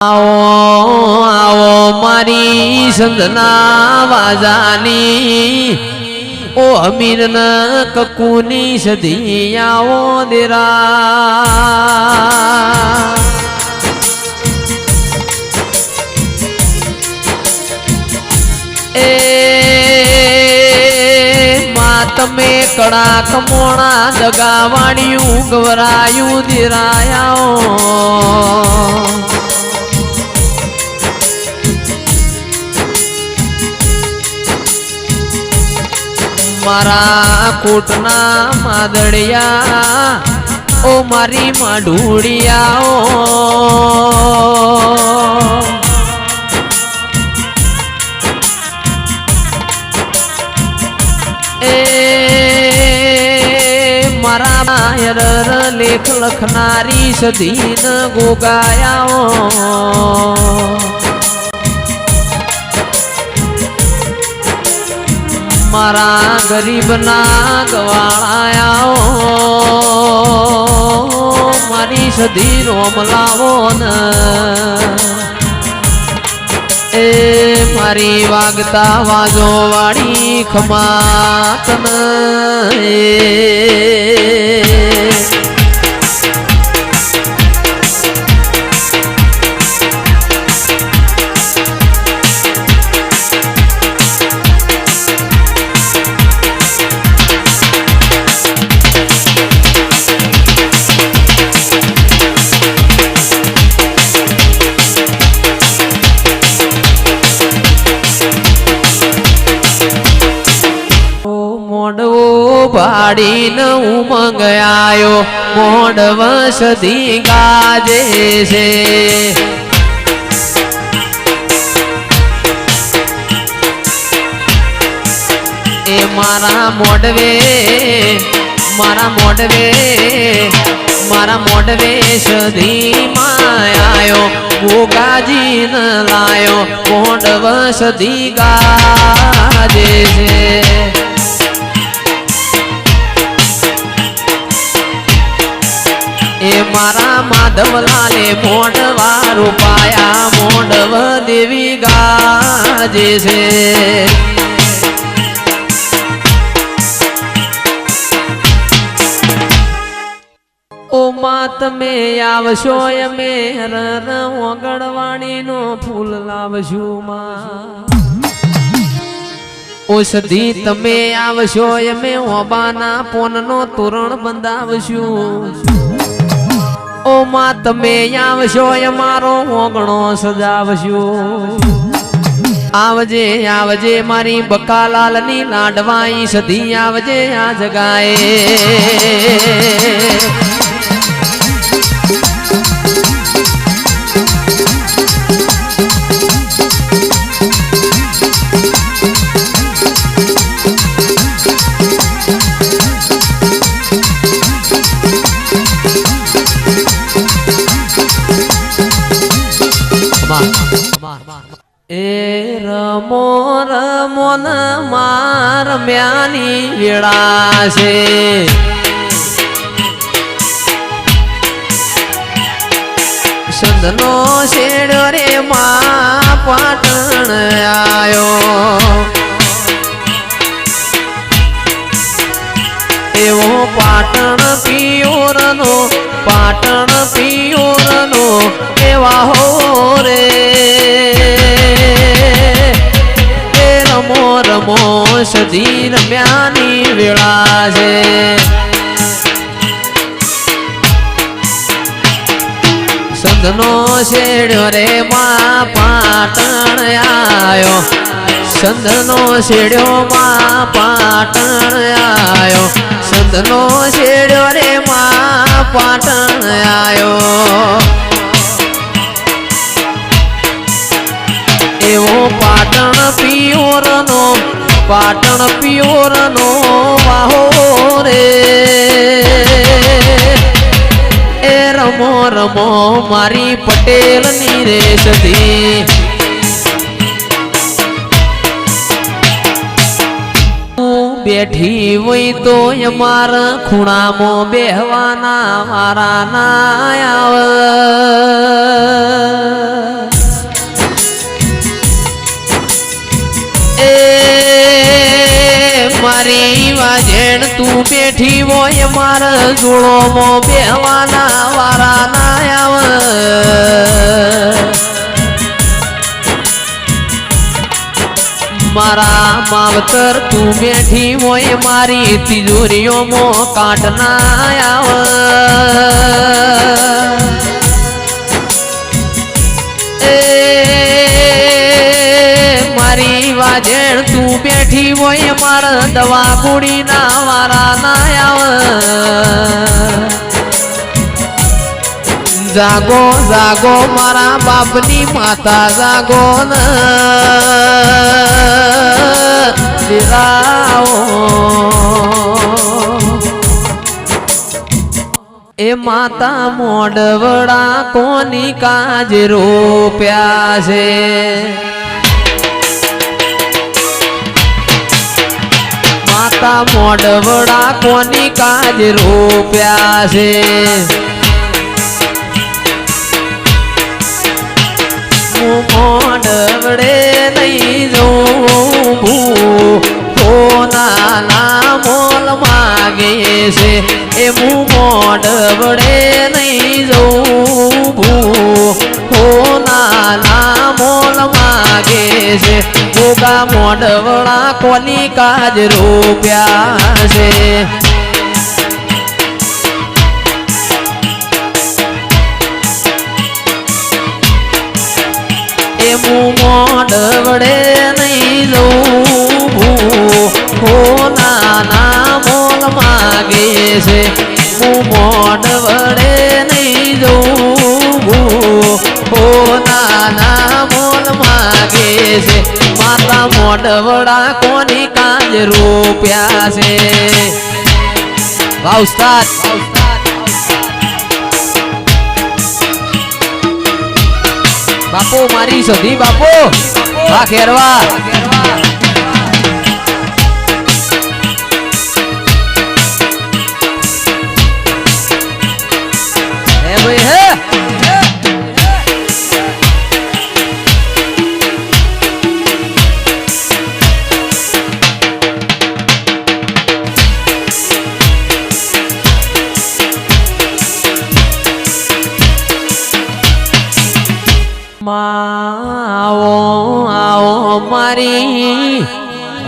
આવો આવો મારી સંધના વાજાની. ઓ અમીર કકુની સધી આવો દેરા. એ તમે કડા કમોણા દગાવાણિયું ગવરાયું દિરાયા મારા કોટના માદળિયા ઓ મારી માઢુડિયા મારા માયર લેખ લખનારી સધીન ગોગાયા મારા ગરીબના ગવાળાયા મારી સધી રોમ લાવો એ મારી વાગતા વાજો વાળી ખમાતન. એ ભાડીને ઉમંગ આયો. મોડ સદી ગાજે છે. એ મારા મોડવે મારા મોડવે મારા મોડવે સધી માયો ગોગાજી ન લાયો મોડ સધી ગાજે છે. માધવલાલે મોઢવા રૂપાયા મોઢવ દેવી ગાજે છે. ઓ માં, તમે આવશો અમે રર ઓગળવાણીનો ફૂલ લાવશું માં. ઓ સધી તમે આવશો અમે ઓબાના પોનનો તોરણ બંધાવશું. માં તમે આવશો અમારો ઓગણો સજાવશો. આવજે આવજે મારી બકાલાલની લાડવાઈ સધી, આવજે આ જગાએ. એ મોન માર મ્યાની વેળા છે. સંદનો શેડ્યો રે મા પાટણ આયો. એવો પાટણ પિયોરનો પાટણ પિયોરનો, એવા હો રમો સધી રમ્યાની વેળા છે. સંતનો શેડ્યો રે મા પાટણ આયો. સંતનો શેડ્યો મા પાટણ આયો. સંતનો શેડ્યો રે મા પાટણ આયો. એવો પાટણ પિયોરનો પાટણ પિયોરનો વાહો રે. એ રમો રમો મારી પટેલની રે સધી બેઠી હોય તો અમાર ખૂણામાં બેહવાના મારા ના આવે એ મારી વાજેણ તું બેઠી હોય, મારા જોડોમાં બેવાના વારા ના આવ. મારા માવતર તું બેઠી હોય, મારી તિજોરીઓમાં કાટ ના આવે. દવા ગુડી ના મારા ના આવે. જાગો જાગો, મારા બાપની માતા જાગો એ માતા મોડવડા કોની કાજ રોપ્યા છે માતા મોડવડા કોની કાજ રૂપ્યા છે? હું મોડવડે નહીં જોઉં કોના ના મોલ માગે છે. એ મોડવડે નહીં જોઉં મોડવડા કોની કાજ રોપ્યા છે. એ મોડ વડે નહીં લઉં હો નાના મોલ માગે છે. હું રોપ્યા છે. વાહ ઉસ્તાદ. બાપુ મારી સધી બાપુ. વાહ ખેરવા.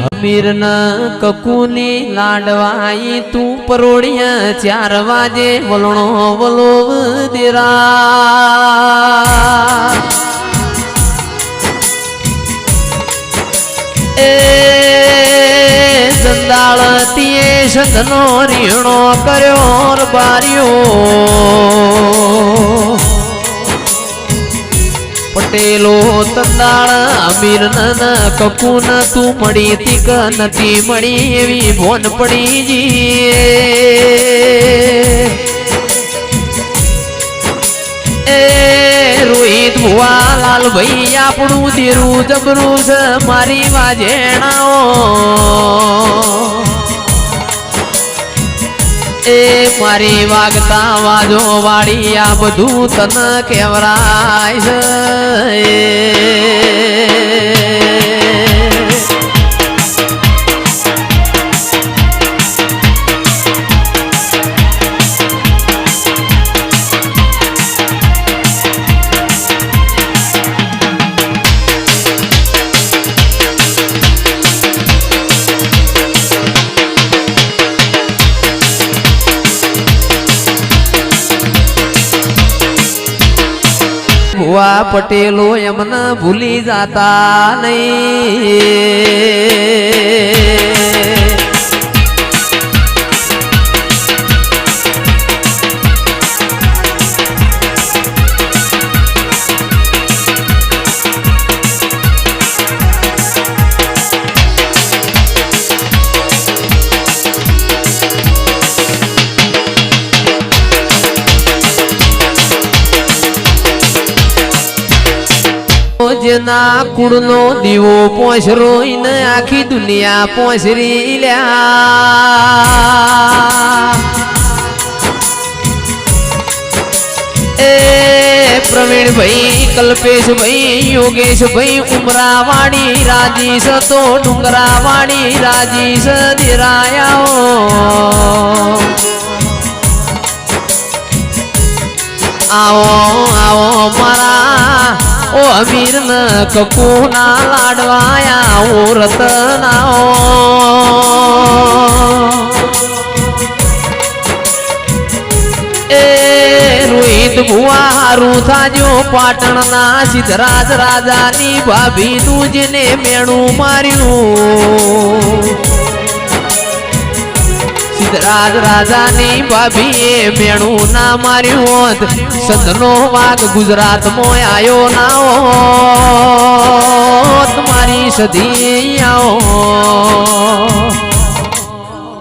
અમીર ન કકુની લાડવાઈ તું પરોડિયા ચાર વાજે વલણો વલો દેરા. એ સંદાળ તીએ સંતનો રીણો કર્યો બાર્યો પટેલો તંદાળ અમીર નન કકુન તું મળી તીક નથી મળી એવી ભોન પડી જી એ રોહિત આપણું ધીરું જબરું છે મારી વાજેણાઓ. એ મારી વાગતા વાજો વાળી આ બધું તને કેવરાય છે. ભુવા પટેલો એમને ભૂલી જાતા નહીં. જેના કુળનો દીવો પોસરો ને આખી દુનિયા પોસરી લ્યા. એ પ્રવીણભાઈ, કલ્પેશભાઈ, યોગેશભાઈ ઉમરાવાડી રાજીશ તો ડુંગરાવાડી રાજીશ દેરાયાઓ આવો આવો મારા ઓ અમીર કકુના લાડવાયા, ઓ રતનાઓ. રોહિત ભુવા હારું થાજો પાટણના સિદ્ધરાજ રાજાની ભાભી નું જેને મેણું માર્યું. સિદ્ધરાજ રાજાની ભાભીએ મેણું ના માર્યું હોત. સંતનો વાઘ ગુજરાતમાં આવ્યો ના હોત. મારી સધી આવો